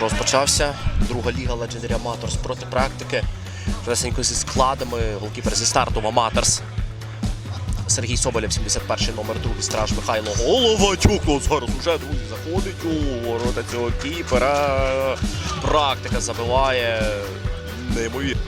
розпочався. Друга ліга Legendary Amateurs проти практики. Пресенько зі складами. Голкіпер зі старту в Аматорс. Сергій Соболєв, 71 номер, другий страж Михайло Головатюк. Зараз уже друзі заходить у ворота цього кіпера. Практика забиває. Неймовірно.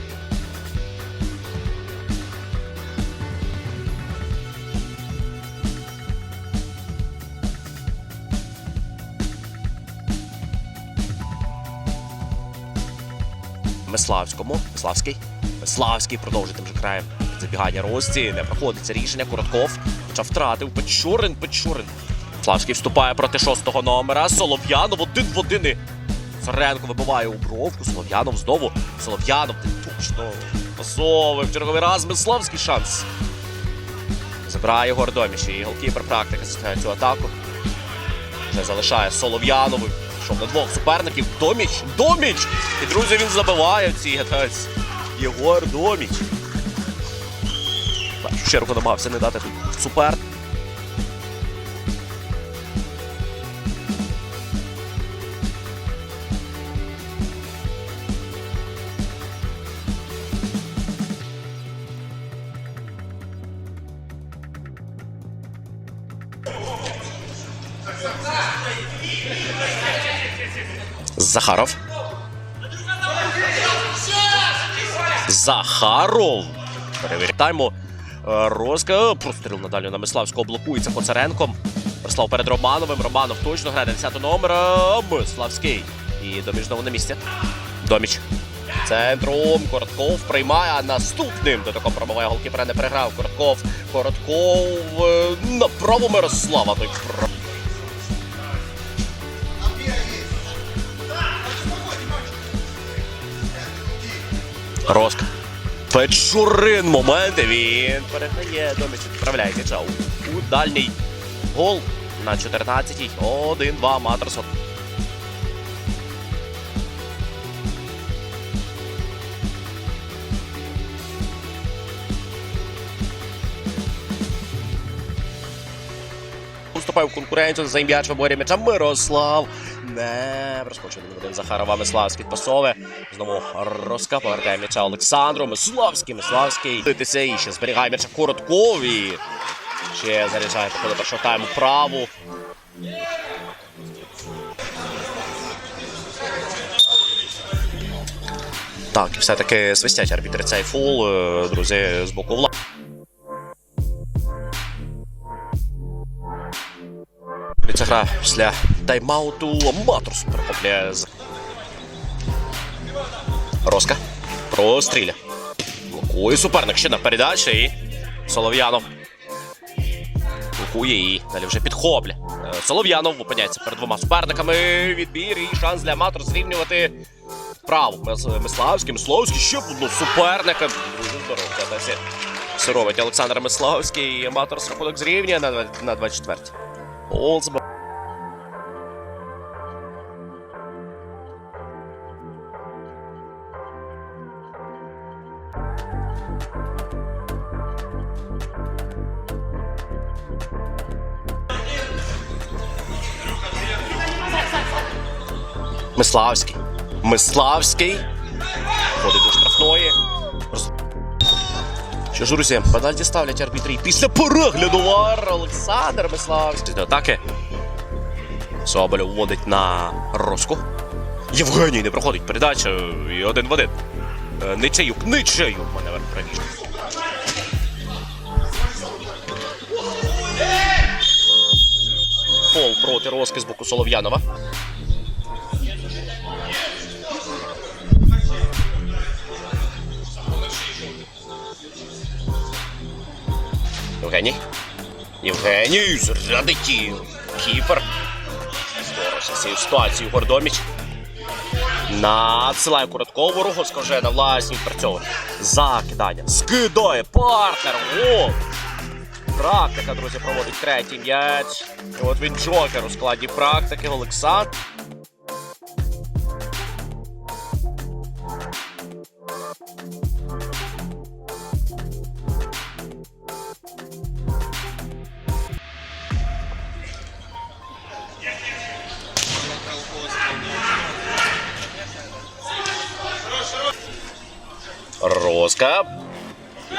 Миславському. Миславський. Миславський продовжує тим же краєм. Забігання Рості. Не проходиться рішення. Коротков. Хоча втратив Печорин. Печорин. Миславський вступає проти шостого номера. Солов'янов один в один. І Царенко вибиває у бровку. Солов'янов знову. Солов'янов ти точно пасовий. В черговий раз Миславський шанс. Забирає Гордоміш. І голкіпер практика цю атаку. Вже залишає Солов'янову. Пішов на двох суперників. Доміч! Доміч! І друзі, він забиває ці гетець. Єгор Доміч. В першу чергу намагався не дати тут супер. Захаров. Захаров. Перевертаємо. Е, Розка. Простріл надалі на Миславського блокується Коцаренком. Прислав перед Романовим. Романов точно грає на 10 номера. Миславський. І доміж на місці. Доміч. Центром Коротков приймає, а наступним до такого пробиває голкіпера не переграв. Коротков. Коротков е, направо Мирослава. Той Роск. Печурин моменти. Він переграє. Доміч відправляє м'яча у дальній гол на 14-й. 1-2 Матерсон. Уступає в конкуренцію за м'яч виборі м'яча Мирослав. Не проскочив один Захарова Миславський пасове. Знову Роска повертає м'яча Олександру. Миславський, Миславський. Дитися і ще зберігає м'яча Короткові. Ще заряджає походу першого тайму праву. Так, і все-таки свистять арбітри цей фул, е, друзі, з боку влади. Ця гра після тайм-ауту Амбатрус перехопляє. Роска. Простріля. Блокує суперник. Ще на передачі. І Солов'янов. Блокує її. Далі вже підхопля. Е, Солов'янов опиняється перед двома суперниками. Відбір і шанс для Аматру зрівнювати право. Миславський, Мисловський, ще одну суперника. Дуже здорово. Далі. Сировить Олександр Миславський. Аматор з рахунок зрівнює на 24-й. Миславський. Миславський. Ходить до штрафної. Роз- Що ж, друзі, пенальті ставлять арбітри. Після перегляду вар Олександр Миславський. До атаки. Соболєв вводить на Роску. Євгеній не проходить передача. І один в один. Нечаюк, Нечаюк. Маневр правіше. Фол проти Роски з боку Солов'янова. Євгеній. Євгеній зарядить і Кіпер. Здорося з цією ситуацією Гордоміч. Надсилає короткову руху, скаже на власні працьовує. Закидання. Скидає партнер. О! Практика, друзі, проводить третій м'яч. От він Джокер у складі практики. Олександр. Розка.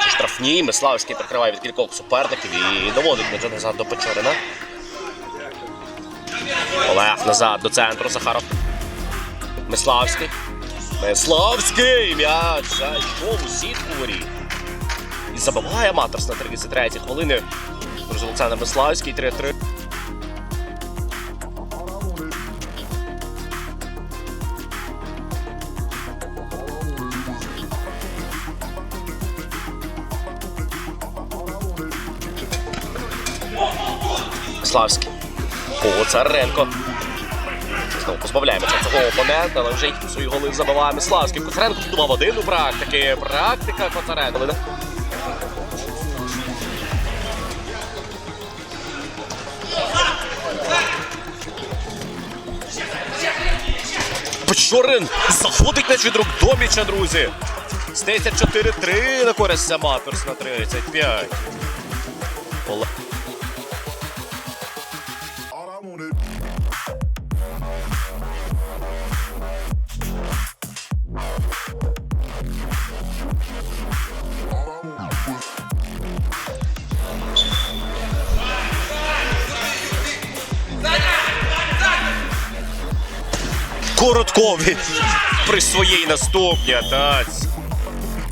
Штрафні. Миславський прикриває від кількох суперників і доводить м'яч назад до Печорина. Олег назад до центру. Захаров. Миславський. Миславський! М'яч зайшов у сітку воріт. І забиває Матерс на 33-й хвилини. Друзі, Олександр Миславський 3-3. Славський. Коцаренко. Знову позбавляємося цього опонента, але вже й свої голи забиває Миславський. Коцаренко будував один у практики. Практика Коцаренко. Печорин заходить м'яч від рук Доміча, друзі. Стається 4-3 на користь Аматорс на 35. Короткові при своїй наступній атаці.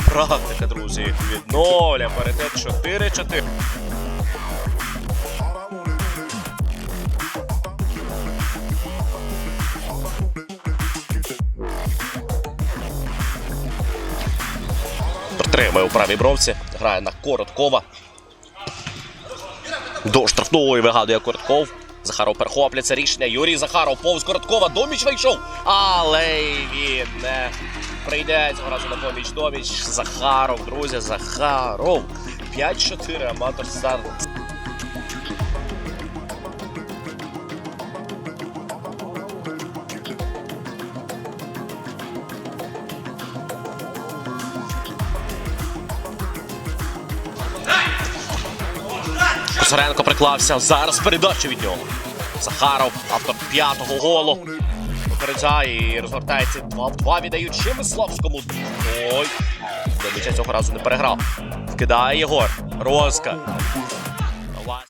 Практика, друзі, від ноля. Паритет 4-4. all I wanted. Притримує у правій бровці. Грає на Короткова. До штрафної вигадує Коротков. Захаров перехоплює рішення. Юрій Захаров повз Короткова. Доміч вийшов. Але він не прийде цього разу на поміч Доміч. Захаров, друзі, Захаров. 5-4 аматор старт. Косаренко приклався. Зараз передача від нього. Захаров, автор п'ятого голу. Попереджає і розгортається 2 в 2, віддаючи Миславському. Ой. Добича цього разу не переграв. Вкидає Єгор. Розка.